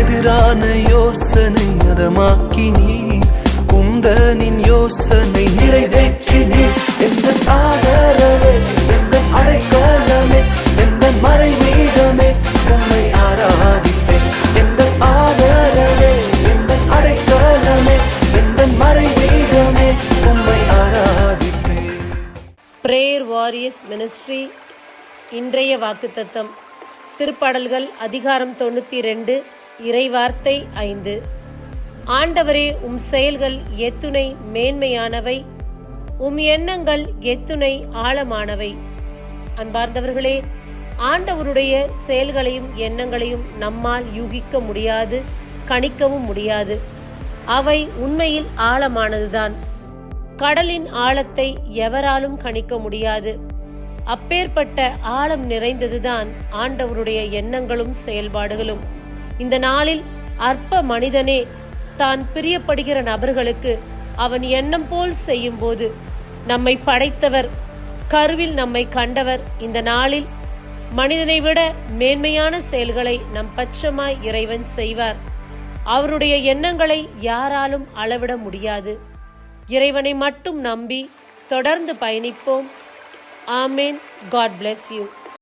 எதிரான யோசனை அதமாக்கி நீ உந்தனின் யோசனை நிறைவேற்றி நீ எந்த ஆதரவே எந்த அடைக்கலமே எந்த மறைவீடமே உண்மை ஆராதிப்பேன். எந்த ஆதரவே எந்த அடைக்கலமே எந்த மறைவீடமே உண்மை ஆராதிப்பேன். பிரேயர் வாரியர்ஸ் மினிஸ்ட்ரி இன்றைய வாக்குத்தத்தம். திருப்பாடல்கள் அதிகாரம் தொண்ணூற்றி ரெண்டு இறைவார்த்தை ஐந்து. ஆண்டவரே உம் செயல்கள் எத்துணை மேன்மையானவை. உம் எண்ணங்கள் எத்துணை ஆழமானவை. அன்பார்ந்தவர்களே ஆண்டவருடைய செயல்களையும் எண்ணங்களையும் நம்மால் யூகிக்க முடியாது கணிக்கவும் முடியாது. அவை உண்மையில் ஆழமானதுதான். கடலின் ஆழத்தை எவராலும் கணிக்க முடியாது. அப்பேற்பட்ட ஆழம் நிறைந்ததுதான் ஆண்டவருடைய எண்ணங்களும் செயல்பாடுகளும். இந்த நாளில் அற்ப மனிதனே தான் பிரியப்படுகிற நபர்களுக்கு அவன் எண்ணம் போல் செய்யும்போது நம்மை படைத்தவர் கருவில் நம்மை கண்டவர். இந்த நாளில் மனிதனை விட மேன்மையான செயல்களை நம் பட்சமாய் இறைவன் செய்வார். அவருடைய எண்ணங்களை யாராலும் அளவிட முடியாது. இறைவனை மட்டும் நம்பி தொடர்ந்து பயணிப்போம். ஆமேன். God bless you